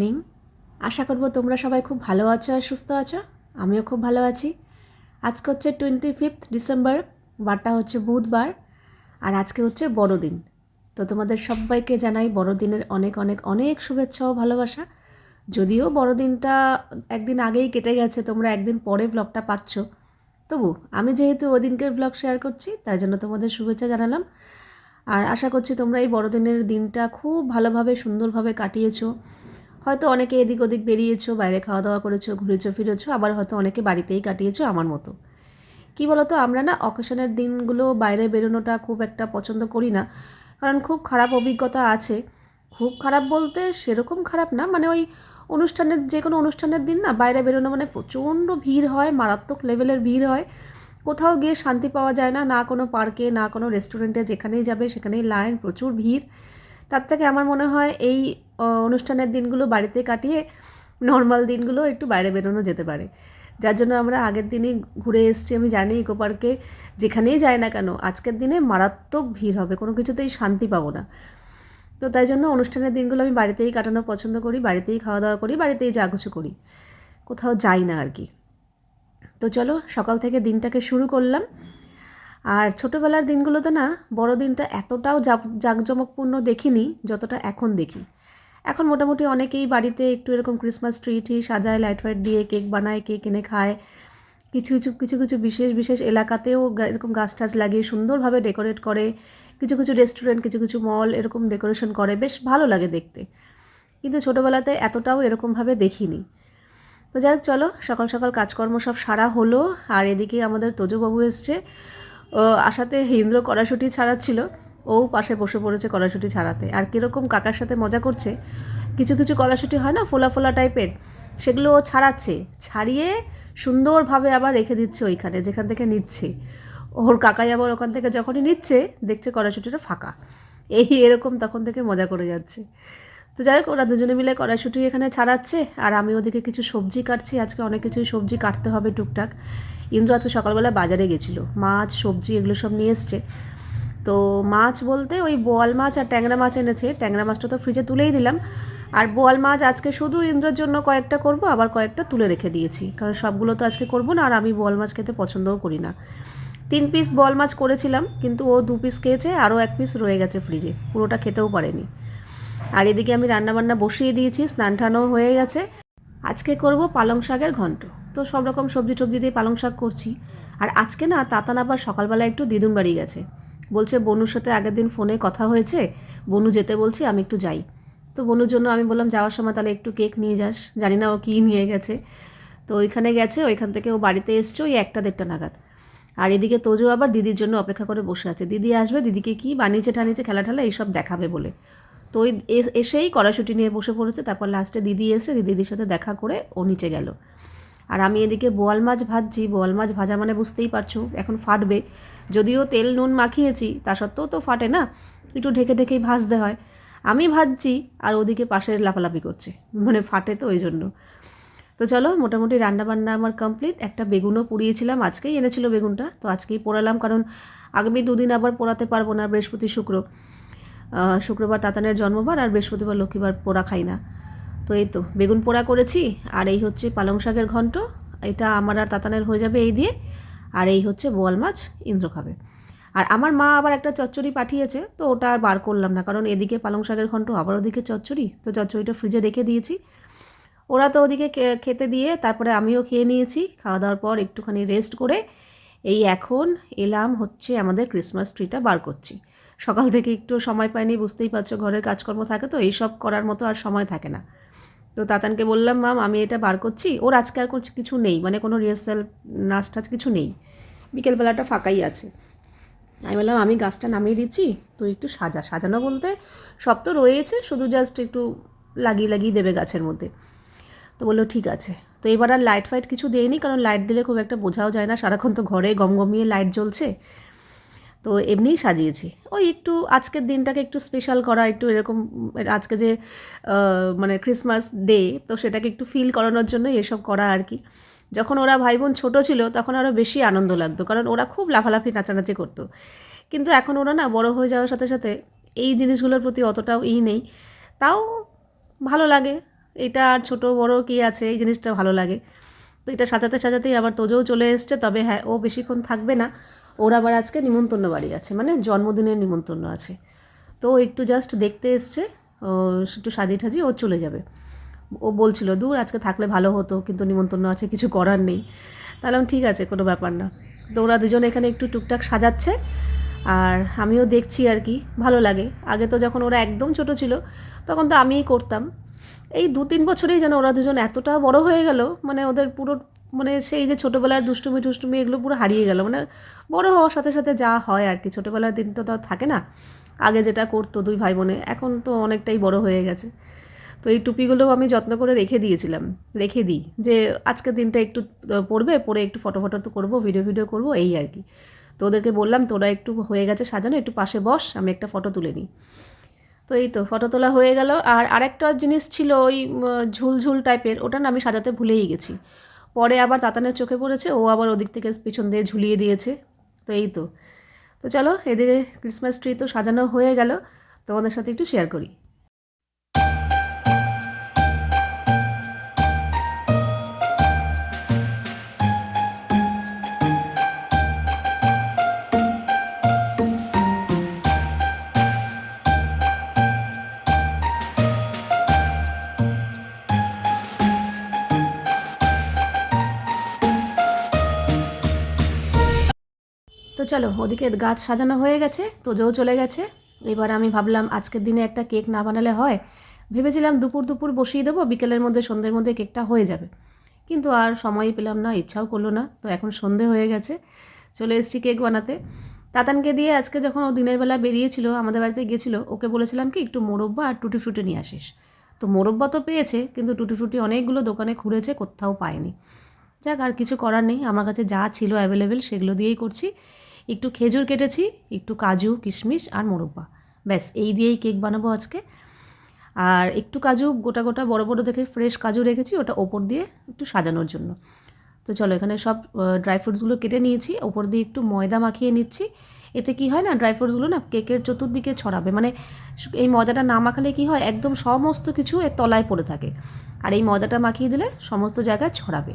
Morning আশা করব তোমরা সবাই খুব ভালো আছো আর সুস্থ আছো। আমিও খুব ভালো আছি। আজকে হচ্ছে টোয়েন্টি ফিফথ ডিসেম্বর বারটা হচ্ছে বুধবার, আর আজকে হচ্ছে বড়দিন। তো তোমাদের সবাইকে জানাই বড়দিনের অনেক অনেক অনেক শুভেচ্ছা ও ভালোবাসা। যদিও বড়দিনটা একদিন আগেই কেটে গেছে, তোমরা একদিন পরে ব্লগটা পাচ্ছ। তবু আমি যেহেতু ওই দিনকের ব্লগ শেয়ার করছি, তাই জন্য তোমাদের শুভেচ্ছা জানালাম। আর আশা করছি তোমরা এই বড়দিনের দিনটা খুব ভালোভাবে, সুন্দরভাবে কাটিয়েছো। হয়তো অনেকে এদিক ওদিক বেরিয়েছো, বাইরে খাওয়া দাওয়া করেছ, ঘুরেছো, ফিরেছো, আবার হয়তো অনেকে বাড়িতেই কাটিয়েছো আমার মতো। কি বলতো, আমরা না অকেশনের দিনগুলো বাইরে বেরোনোটা খুব একটা পছন্দ করি না, কারণ খুব খারাপ অভিজ্ঞতা আছে। খুব খারাপ বলতে সেরকম খারাপ না মানে ওই অনুষ্ঠানের যে কোনো অনুষ্ঠানের দিন না বাইরে বেরোনো মানে প্রচণ্ড ভিড় হয়, মারাত্মক লেভেলের ভিড় হয়। কোথাও গিয়ে শান্তি পাওয়া যায় না না কোনো পার্কে না কোনো রেস্টুরেন্টে যেখানেই যাবে সেখানেই লাইন প্রচুর ভিড়। তার থেকে আমার মনে হয় এই অনুষ্ঠানের দিনগুলো বাড়িতে কাটিয়ে নর্মাল দিনগুলো একটু বাইরে বেরোনো যেতে পারে। যার জন্য আমরা আগের দিনই ঘুরে এসেছি, আমি জানি ইকো পার্কে যেখানেই যাই না কেন, আজকের দিনে মারাত্মক ভিড় হবে, কোনো কিছুতেই শান্তি পাবো না। তো তাই জন্য অনুষ্ঠানের দিনগুলো আমি বাড়িতেই কাটানো পছন্দ করি, বাড়িতেই খাওয়া দাওয়া করি, বাড়িতেই যা কিছু করি। কোথাও যাই না আর কি। তো চলো, সকাল থেকে দিনটাকে শুরু করলাম। আর ছোটোবেলার দিনগুলোতে না বড়দিনটা এতটাও জাক- জাঁকজমকপূর্ণ দেখিনি যতটা এখন দেখি। এখন মোটামুটি অনেকেই বাড়িতে একটু এরকম ক্রিসমাস ট্রি ট্রি সাজায় লাইট ফাইট দিয়ে কেক বানায়, কেক এনে খায়। কিছু কিছু কিছু কিছু বিশেষ বিশেষ এলাকাতেও এরকম গাছ টাছ লাগিয়ে সুন্দরভাবে ডেকোরেট করে। কিছু কিছু রেস্টুরেন্ট কিছু কিছু মল এরকম ডেকোরেশন করে, বেশ ভালো লাগে দেখতে। কিন্তু ছোটোবেলাতে এতটাও এরকমভাবে দেখিনি। তো যাই হোক, চলো, সকাল সকাল কাজকর্ম সব সারা হলো, আর এদিকে আমাদের তোজবাবু এসছে। আশাতে হিন্দ্র কড়াশুটি ছাড়াচ্ছিল। ও পাশে বসে পড়েছে কড়াশুটি ছাড়াতে। আর কীরকম কাকার সাথে মজা করছে? কিছু কিছু কড়াশুটি হয় না, ফোলা ফোলা টাইপের? সেগুলো ও ছাড়াচ্ছে। ছাড়িয়ে সুন্দরভাবে আবার রেখে দিচ্ছে ওইখানে, যেখান থেকে নিচ্ছে। ওর কাকাই আবার ওখান থেকে যখনই নিচ্ছে, দেখছে কড়াশুটিটা ফাঁকা। এই এরকম তখন থেকে মজা করে যাচ্ছে। তো যাই হোক, ওরা দুজনে মিলে কড়াইশুটি এখানে ছাড়াচ্ছে। আর আমি ওদিকে কিছু সবজি কাটছি। আজকে অনেক কিছুই সবজি কাটতে হবে টুকটাক। ইন্দ্র আজকে সকালবেলা বাজারে গেছিল। মাছ, সবজি এগুলো সব নিয়ে এসছে। তো মাছ বলতে ওই বোয়াল মাছ আর ট্যাংরা মাছ এনেছে। ট্যাংরা মাছটা তো ফ্রিজে তুলেই দিলাম। আর বোয়াল মাছ আজকে শুধু ইন্দ্রর জন্য কয়েকটা করব, আবার কয়েকটা তুলে রেখে দিয়েছি। কারণ সবগুলো তো আজকে করব না, আর আমি বোয়াল মাছ খেতে পছন্দও করি না। তিন পিস বল মাছ করেছিলাম, কিন্তু ও দু পিস খেয়েছে, আরও এক পিস রয়ে গেছে ফ্রিজে পুরোটা খেতেও পারেনি। আর এদিকে আমি রান্নাবান্না বসিয়ে দিয়েছি স্নান টানও হয়ে গেছে। আজকে করব পালং শাকের ঘন্ট। তো সব রকম সবজি টবজি দিয়ে পালং শাক করছি। আর আজকে না তাতান আবার সকালবেলা একটু দিদুন বাড়ি গেছে। বলছে, বনুর সাথে আগের দিন ফোনে কথা হয়েছে, বনু যেতে বলছি, আমি একটু যাই। তো বনুর জন্য আমি বললাম, যাওয়ার সময় তাহলে একটু কেক নিয়ে যাস, জানি না ও কী নিয়ে গেছে। তো ওইখানে গেছে, ওইখান থেকে ও বাড়িতে এসছে, ওই একটা দেড়টা নাগাদ। আর এদিকে তোজো আবার দিদির জন্য অপেক্ষা করে বসে আছে। দিদি আসবে, দিদিকে কি বানিয়েছে টানিয়েছে খেলা ঠেলা এইসব দেখাবে বলে। তো ওই এসেই কড়াশুটি নিয়ে বসে পড়েছে, তারপর লাস্টে দিদি এসে দিদির সাথে দেখা করে ও নিচে গেল। আর আমি এদিকে বোয়াল মাছ ভাজছি। বোয়াল মাছ ভাজা মানে বুঝতেই পারছ, এখন ফাটবে। যদিও তেল নুন মাখিয়েছি, তা সত্ত্বেও তো ফাটে না। একটু ঢেকে ঢেকেই ভাজতে হয়। আমি ভাজছি আর ওদিকে পাশে লাফালাফি করছে। মানে ফাটে তো ওই জন্য তো চলো, মোটামুটি রান্নাবান্না আমার কমপ্লিট একটা বেগুনও পুড়িয়েছিলাম, আজকেই এনেছিল বেগুনটা। তো আজকেই পোড়ালাম, কারণ আগামী দুদিন আবার পোড়াতে পারব না বৃহস্পতি শুক্র। শুক্রবার তাতানের জন্মবার আর বৃহস্পতিবার লক্ষ্মীবার পোড়া খাই না। তো এই তো বেগুন পোড়া করেছি, আর এই হচ্ছে পালং শাকের ঘন্ট। এটা আমার আর তাতানের হয়ে যাবে এই দিয়ে, আর এই হচ্ছে বোয়াল মাছ ইন্দ্র খাবে। আর আমার মা আবার একটা চচ্চড়ি পাঠিয়েছে, তো ওটা আর বার করলাম না, কারণ এদিকে পালং শাকের ঘন্ট আবার ওদিকে চচ্চড়ি, তো চচ্চড়িটা ফ্রিজে রেখে দিয়েছি। ওরা তো ওদিকে খেতে দিয়ে তারপরে আমিও খেয়ে নিয়েছি, খাওয়া দাওয়ার পর একটুখানি রেস্ট করে এই এখন এলাম হচ্ছে আমাদের ক্রিসমাস ট্রিটা বার করছি। সকাল থেকে একটু সময় পাইনি, বুঝতেই পারছ ঘরের কাজকর্ম থাকে তো, এইসব করার মতো আর সময় থাকে না। তো তাতানকে বললাম, মাম, আমি এটা বার করছি। ওর আজকে আর কিছু- নেই। মানে কোনো রিহার্সাল নাচ টাচ কিছু নেই। বিকেলবেলাটা ফাঁকাই আছে। আমি বললাম, আমি গাছটা নামিয়ে দিচ্ছি তো একটু সাজা। সাজানো বলতে সব তো রয়েছে, শুধু জাস্ট একটু লাগিয়ে লাগিয়ে দেবে গাছের মধ্যে। তো বলল, ঠিক আছে। তো এবার আর লাইট ফাইট কিছু দেয়নি, কারণ লাইট দিলে খুব একটা বোঝাও যায় না। সারাক্ষণ তো ঘরে গমগমিয়ে লাইট জ্বলছে। তো এমনিই সাজিয়েছি। ওই একটু আজকের দিনটাকে একটু স্পেশাল করা, একটু এরকম আজকে যে মানে ক্রিসমাস ডে তো সেটাকে একটু ফিল করানোর জন্য এসব করা আর কি। যখন ওরা ভাই বোন ছোটো ছিল, তখন আরও বেশি আনন্দ লাগতো, কারণ ওরা খুব লাফালাফি, নাচানাচি করতো। কিন্তু এখন ওরা না বড় হয়ে যাওয়ার সাথে সাথে এই জিনিসগুলোর প্রতি অতটাও ই নেই। তাও ভালো লাগে, এটা ছোট বড় কি আছে, এই জিনিসটা ভালো লাগে। তো এটা সাজাতে সাজাতেই আবার তোজোও চলে এসছে, তবে হ্যাঁ ও বেশিক্ষণ থাকবে না। ওর আবার আজকে নিমন্ত্রণ বাড়ি আছে মানে জন্মদিনের নিমন্ত্রণ আছে। তো একটু জাস্ট দেখতে এসছে একটু সাজিয়ে ঠাজিয়ে ও চলে যাবে। ও বলছিল, দূর, আজকে থাকলে ভালো হতো, কিন্তু নিমন্ত্রণ আছে, কিছু করার নেই। তাহলে ঠিক আছে, কোনো ব্যাপার না। তো ওরা দুজন এখানে একটু টুকটাক সাজাচ্ছে, আর আমিও দেখছি আর কি, ভালো লাগে। আগে তো যখন ওরা একদম ছোট ছিল, তখন তো আমিই করতাম। এই দু তিন বছরেই যেন ওরা দুজন এতটা বড় হয়ে গেল মানে ওদের পুরো মানে সেই যে ছোটোবেলার দুষ্টুমি টুষ্টুমি এগুলো পুরো হারিয়ে গেল। মানে বড় হওয়ার সাথে সাথে যা হয় আর কি, ছোটোবেলার দিন তো থাকে না। আগে যেটা করতো দুই ভাই বোনে এখন তো অনেকটাই বড় হয়ে গেছে। তো এই টুপিগুলোও আমি যত্ন করে রেখে দিয়েছিলাম, রেখে দিই যে আজকের দিনটা একটু পড়বে পরে একটু ফটো ফটো তো করব, ভিডিও ভিডিও করব, এই আর কি। তো ওদেরকে বললাম, তোরা একটু হয়ে গেছে সাজানো, একটু পাশে বস, আমি একটা ফটো তুলে নিই। তো এই তো ফটো তোলা হয়ে গেল। আর আরেকটা জিনিস ছিল ওই ঝুলঝুল টাইপের ওটা না আমি সাজাতে ভুলেই গেছি। পরে আবার তাতানের চোখে পড়েছে, ও আবার ওদিক থেকে পিছন দিয়ে ঝুলিয়ে দিয়েছে। তো এই তো। তো চলো, এদিকে ক্রিসমাস ট্রি তো সাজানো হয়ে গেল। তোমাদের সাথে একটু শেয়ার করি। চলো, ওদিকে গাছ সাজানো হয়ে গেছে, তোজোও চলে গেছে। এবার আমি ভাবলাম, আজকের দিনে একটা কেক না বানালে হয়? ভেবেছিলাম দুপুর দুপুর বসিয়ে দেবো, বিকেলের মধ্যে সন্ধ্যের মধ্যে কেকটা হয়ে যাবে। কিন্তু আর সময়ই পেলাম না, ইচ্ছাও করল না, তো এখন সন্ধে হয়ে গেছে। চলে এসেছি কেক বানাতে। তাতানকে দিয়ে আজকে যখন ও দিনের বেলা বেরিয়েছিল, আমাদের বাড়িতে গেছিল ওকে বলেছিলাম কি, একটু মোরব্বা আর টুটি ফ্রুটি নিয়ে আসিস। তো মোরব্বা তো পেয়েছে, কিন্তু টুটি ফ্রুটি অনেকগুলো দোকানে ঘুরেছে কোথাও পায়নি। যাক, আর কিছু করার নেই, আমার কাছে যা ছিল অ্যাভেলেবেল সেগুলো দিয়েই করছি। একটু খেজুর কেটেছি, একটু কাজু, কিশমিশ আর মোরব্বা। ব্যাস, এই দিয়েই কেক বানাবো আজকে। আর একটু কাজু, গোটা গোটা বড় বড় দেখে ফ্রেশ কাজু রেখেছি, ওটা ওপর দিয়ে একটু সাজানোর জন্য। তো চলো, এখানে সব ড্রাই ফ্রুটসগুলো কেটে নিয়েছি, ওপর দিয়ে একটু ময়দা মাখিয়ে নিচ্ছি। এতে কি হয় না ড্রাই ফ্রুটসগুলো না কেকের চতুর্দিকে ছড়াবে। মানে এই ময়দাটা না মাখালে কি হয়, একদম সমস্ত কিছু এর তলায় পড়ে থাকে। আর এই ময়দাটা মাখিয়ে দিলে সমস্ত জায়গায় ছড়াবে।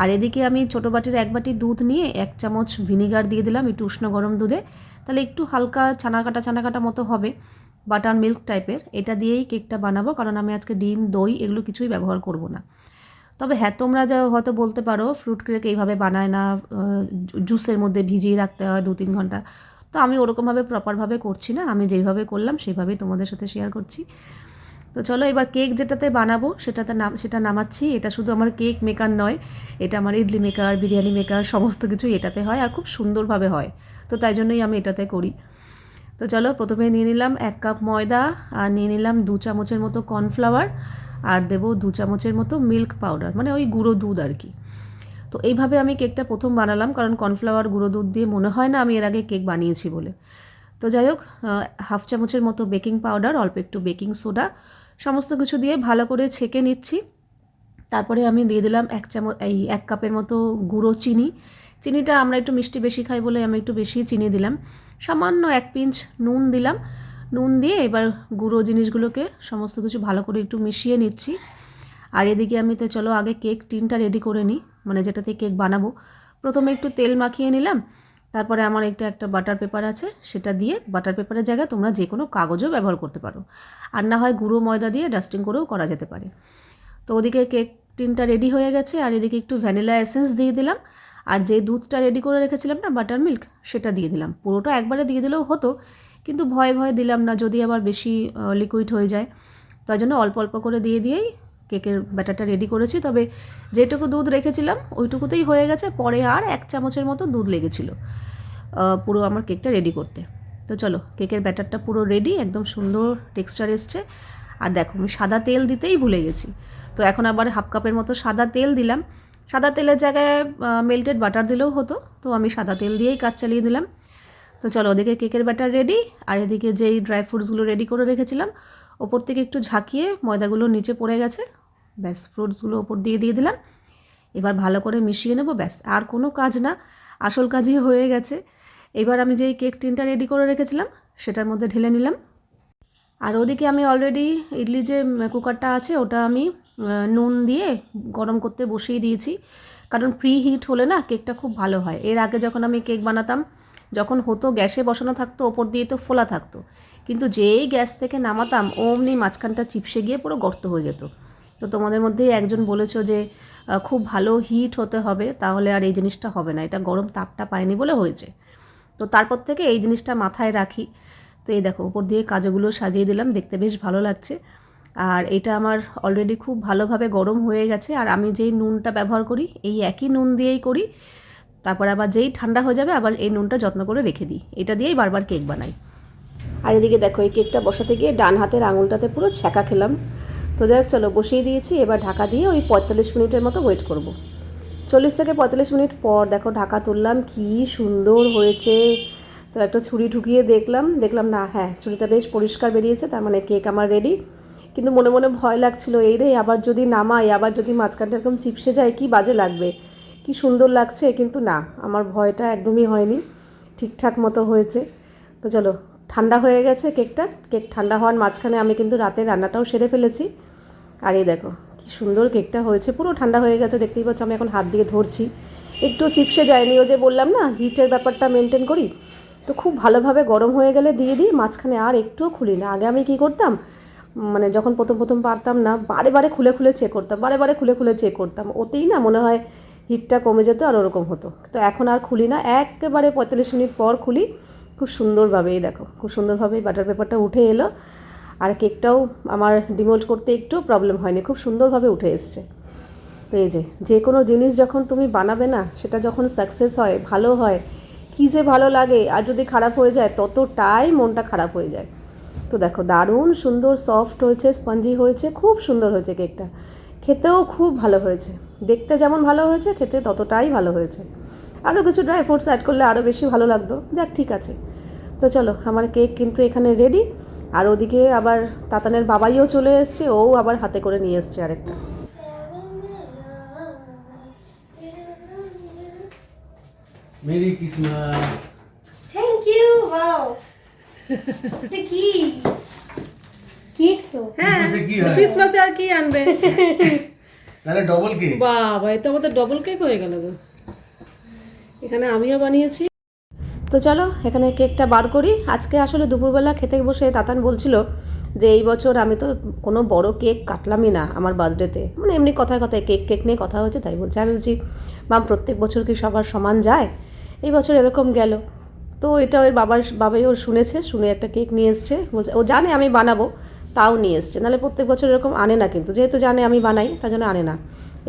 আর এদিকে আমি ছোটো বাটির এক বাটি দুধ নিয়ে এক চামচ ভিনিগার দিয়ে দিলাম, একটু উষ্ণ গরম দুধে। তাহলে একটু হালকা ছানা কাটা ছানা কাটা মতো হবে, বাটার মিল্ক টাইপের। এটা দিয়েই কেকটা বানাবো, কারণ আমি আজকে ডিম, দই এগুলো কিছুই ব্যবহার করব না। তবে হ্যাঁ তোমরা যা হয়তো বলতে পারো ফ্রুট কেক এইভাবে বানায় না জুসের মধ্যে ভিজিয়ে রাখতে হয় দু তিন ঘণ্টা। তো আমি ওরকমভাবে প্রপারভাবে করছি না, আমি যেইভাবে করলাম সেইভাবেই তোমাদের সাথে শেয়ার করছি। তো চলো এবার কেক যেটাতে বানাবো, সেটাতে নাম, সেটা নামাচ্ছি। এটা শুধু আমার কেক মেকার নয়, এটা আমার ইডলি মেকার, বিরিয়ানি মেকার, সমস্ত কিছু এটাতে হয় আর খুব সুন্দরভাবে হয়। তো তাই জন্যই আমি এটাতে করি। তো চলো প্রথমে নিয়ে নিলাম এক কাপ ময়দা, আর নিয়ে নিলাম দু চামচের মতো কর্নফ্লাওয়ার, আর দেবো দু চামচের মতো মিল্ক পাউডার মানে ওই গুঁড়ো দুধ আর কি। তো এইভাবে আমি কেকটা প্রথম বানালাম, কারণ কর্নফ্লাওয়ার গুঁড়ো দুধ দিয়ে মনে হয় না আমি এর আগে কেক বানিয়েছি বলে। তো যাই হোক হাফ চামচের মতো বেকিং পাউডার, অল্প একটু বেকিং সোডা সমস্ত কিছু দিয়ে ভালো করে ছেঁকে নিচ্ছি। তারপরে আমি দিয়ে দিলাম এক চামচ, এই এক কাপের মতো গুঁড়ো চিনি। চিনিটা আমরা একটু মিষ্টি বেশি খাই বলে আমি একটু বেশি চিনি দিলাম। সামান্য এক পিঞ্চ নুন দিলাম। নুন দিয়ে এবার গুঁড়ো জিনিসগুলোকে সমস্ত কিছু ভালো করে একটু মিশিয়ে নিচ্ছি। আর এদিকে আমি তো চলো আগে কেক টিনটা রেডি করে নিই মানে যেটাতে কেক বানাবো। প্রথমে একটু তেল মাখিয়ে নিলাম। তারপরে আমার একটা একটা বাটার পেপার আছে, সেটা দিয়ে বাটার পেপারের জায়গায় তোমরা যে কোনো কাগজও ব্যবহার করতে পারো। আর না হয় গুঁড়ো ময়দা দিয়ে ডাস্টিং করেও করা যেতে পারে। তো ওদিকে কেক টিনটা রেডি হয়ে গেছে, আর এদিকে একটু ভ্যানিলা এসেন্স দিয়ে দিলাম। আর যে দুধটা রেডি করে রেখেছিলাম না বাটার মিল্ক সেটা দিয়ে দিলাম। পুরোটা একবারে দিয়ে দিলেও হতো, কিন্তু ভয়ে ভয়ে দিলাম না, যদি আবার বেশি লিকুইড হয়ে যায়। তাই জন্য অল্প অল্প করে দিয়ে দিয়েই কেকের ব্যাটারটা রেডি করেছি। তবে যেটুকু দুধ রেখেছিলাম, ওইটুকুতেই হয়ে গেছে। পরে আর এক চামচের মতো দুধ লেগেছিল। পুরো আমার কেকটা রেডি করতে। তো চলো, কেকের ব্যাটারটা পুরো রেডি একদম সুন্দর টেক্সচার এসছে। আর দেখো, আমি সাদা তেল দিতেই ভুলে গেছি। তো এখন আবার হাফ কাপের মতো সাদা তেল দিলাম। সাদা তেলের জায়গায় মেল্টেড বাটার দিলেও হতো, তো আমি সাদা তেল দিয়েই কাজ চালিয়ে দিলাম। তো চলো, ওদিকে কেকের ব্যাটার রেডি আর এদিকে যেই ড্রাই ফ্রুটসগুলো রেডি করে রেখেছিলাম, ওপর থেকে একটু ঝাঁকিয়ে ময়দাগুলো নিচে পড়ে গেছে। ব্যাস ফ্রুটসগুলো ওপর দিয়ে দিয়ে দিলাম। এবার ভালো করে মিশিয়ে নেব, ব্যাস, আর কোনো কাজ না। আসল কাজই হয়ে গেছে। এবার আমি যেই কেক টিনটা রেডি করে রেখেছিলাম, সেটার মধ্যে ঢেলে নিলাম। আর ওদিকে আমি অলরেডি ইডলি যে কুকারটা আছে, ওটা আমি নুন দিয়ে গরম করতে বসিয়ে দিয়েছি। কারণ প্রি হিট হলে না কেকটা খুব ভালো হয়। এর আগে যখন আমি কেক বানাতাম, যখন হতো গ্যাসে বসানো থাকতো, ওপর দিয়ে তো ফোলা থাকতো। কিন্তু যেই গ্যাস থেকে নামাতাম, অমনি মাঝখানটা চিপসে গিয়ে পুরো গর্ত হয়ে যেত। তো তোমাদের মধ্যেই একজন বলেছ যে খুব ভালো হিট হতে হবে, তাহলে আর এই জিনিসটা হবে না। এটা গরম তাপটা পায়নি বলে হয়েছে। তো তারপর থেকে এই জিনিসটা মাথায় রাখি। তো এই দেখো, উপর দিয়ে কাজগুলো সাজিয়ে দিলাম, দেখতে বেশ ভালো লাগছে। আর এটা আমার অলরেডি খুব ভালোভাবে গরম হয়ে গেছে। আর আমি যেই নুনটা ব্যবহার করি, এই একই নুন দিয়েই করি। তারপর আবার যেই ঠান্ডা হয়ে যাবে, আবার এই নুনটা যত্ন করে রেখে দিই। এটা দিয়েই বারবার কেক বানাই। আর এদিকে দেখো, এই কেকটা বসাতে গিয়ে ডান হাতের আঙুলটাতে পুরো ছ্যাঁকা খেলাম। তো যাই চলো বসিয়ে দিয়েছি। এবার ঢাকা দিয়ে ওই পঁয়তাল্লিশ মিনিটের মতো ওয়েট করব। চল্লিশ থেকে পঁয়তাল্লিশ মিনিট পর, দেখো ঢাকা তুললাম, কি সুন্দর হয়েছে। তো একটা ছুরি ঢুকিয়ে দেখলাম দেখলাম না হ্যাঁ ছুরিটা বেশ পরিষ্কার বেরিয়েছে, তার মানে কেক আমার রেডি কিন্তু মনে মনে ভয় লাগছিল, এই রে, আবার যদি নামাই, আবার যদি মাঝখানটা এরকম চিপসে যায়, কি বাজে লাগবে? কি সুন্দর লাগছে, কিন্তু না, আমার ভয়টা একদমই হয়নি। ঠিকঠাক মতো হয়েছে। তো চলো, ঠান্ডা হয়ে গেছে কেকটা। কেক ঠান্ডা হওয়ার মাঝখানে আমি কিন্তু রাতে রান্নাটাও সেরে ফেলেছি। আর এই দেখো কি সুন্দর কেকটা হয়েছে, পুরো ঠান্ডা হয়ে গেছে, দেখতেই পাচ্ছ আমি এখন হাত দিয়ে ধরছি। একটু চিপসে যায়নি ও যে বললাম না, হিটের ব্যাপারটা মেনটেন করি। তো খুব ভালোভাবে গরম হয়ে গেলে দিয়ে দিই, মাঝখানে আর একটুও খুলি না। আগে আমি কি করতাম মানে যখন প্রথম প্রথম পারতাম না, বারে বারে খুলে খুলে চেক করতাম, বারে বারে খুলে খুলে চেক করতাম। ওতেই না মনে হয় হিটটা কমে যেত আর ওরকম হতো। তো এখন আর খুলি না, একেবারে পঁয়তাল্লিশ মিনিট পর খুলি। খুব সুন্দরভাবেই দেখো, খুব সুন্দরভাবেই বাটার পেপারটা উঠে এলো। আর কেকটাও আমার ডিমোল্ড করতে একটু প্রবলেম হয়নি, খুব সুন্দরভাবে উঠে এসছে। তো এই যে যে কোনো জিনিস যখন তুমি বানাবে না, সেটা যখন সাকসেস হয়, ভালো হয়, কী যে ভালো লাগে, আর যদি খারাপ হয়ে যায়, ততটাই মনটা খারাপ হয়ে যায়। তো দেখো, দারুণ সুন্দর সফট হয়েছে স্পঞ্জি হয়েছে, খুব সুন্দর হয়েছে কেকটা। খেতেও খুব ভালো হয়েছে। দেখতে যেমন ভালো হয়েছে, খেতে ততটাই ভালো হয়েছে। আরও কিছু ড্রাই ফ্রুটস অ্যাড করলে আরও বেশি ভালো লাগতো। যাক, ঠিক আছে। তো চলো, আমার কেক কিন্তু এখানে রেডি আর ওদিকে আবার তাতানের বাবাইও চলে এসছে ও আবার হাতে করে নিয়ে এসছে আরেকটা। Merry Christmas. Thank you wow এটা কি? কেক তো। হয়। ক্রিসমাসে আর কি আনবে? তাহলে ডবল কেক বাবা এ তো আমাদের ডবল কেক হয়ে গেল গো। এখানে আমিও বানিয়েছি। তো চলো, এখানে কেকটা বার করি। আজকে আসলে দুপুরবেলা খেতে বসে তাতান বলছিল যে, এই বছর আমি তো কোনো বড় কেক কাটলামই না আমার বার্থডেতে। মানে এমনি কথায় কথায় কেক কেক নিয়ে কথা হয়েছে, তাই বলছে। আমি বলছি মাম প্রত্যেক বছর কি সবার সমান যায়? এই বছর এরকম গেল। তো এটা ওর বাবার, বাবাই ওর শুনেছে, শুনে একটা কেক নিয়ে এসছে। বলছে, ও জানে আমি বানাবো, তাও নিয়ে এসছে। নাহলে প্রত্যেক বছর এরকম আনে না কিন্তু। যেহেতু জানে আমি বানাই, তার জন্য আনে না।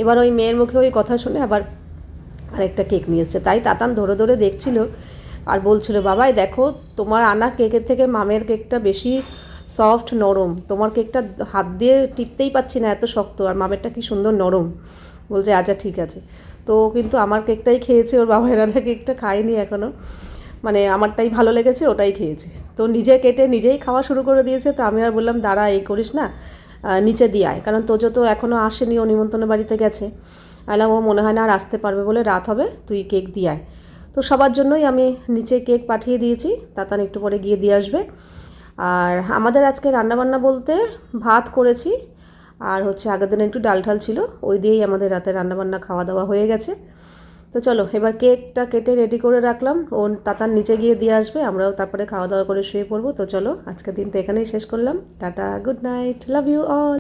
এবার ওই মেয়ের মুখে ওই কথা শুনে আবার আরেকটা কেক নিয়ে এসছে। তাই তাতান ধরে ধরে দেখছিল আর বলছিল, বাবাই, দেখো, তোমার আনা কেকের থেকে মামের কেকটা বেশি সফট নরম। তোমার কেকটা হাত দিয়ে টিপতেই পাচ্ছি না এত শক্ত, আর মামেরটা কি সুন্দর নরম। বলছে আচ্ছা ঠিক আছে। তো কিন্তু আমার কেকটাই খেয়েছে, ওর বাবা রান্না কেকটা খায়নি এখনও মানে আমারটাই ভালো লেগেছে, ওটাই খেয়েছে। তো নিজে কেটে নিজেই খাওয়া শুরু করে দিয়েছে। তো আমি আর বললাম, দাঁড়া, এই করিস না নিচে দিয়ে আয়। কারণ তোজো তো এখনও আসেনি, ও নিমন্ত্রণের বাড়িতে গেছে। আলাম ও মনে হয় না আর আসতে পারবে বলে রাত হবে, তুই কেক দিয়ে আয়। তো সবার জন্যই আমি নিচে কেক পাঠিয়ে দিয়েছি, তাতান একটু পরে গিয়ে দিয়ে আসবে। আর আমাদের আজকে রান্নাবান্না বলতে ভাত করেছি, আর হচ্ছে আগের দিন একটু ডাল ঢাল ছিল, ওই দিয়েই আমাদের রাতে রান্নাবান্না খাওয়া দাওয়া হয়ে গেছে। তো চলো, এবার কেকটা কেটে রেডি করে রাখলাম, ও তাতার নিচে গিয়ে দিয়ে আসবে, আমরাও তারপরে খাওয়া দাওয়া করে শুয়ে পড়ব। তো চলো, আজকের দিনটা এখানেই শেষ করলাম। Tata good night love you all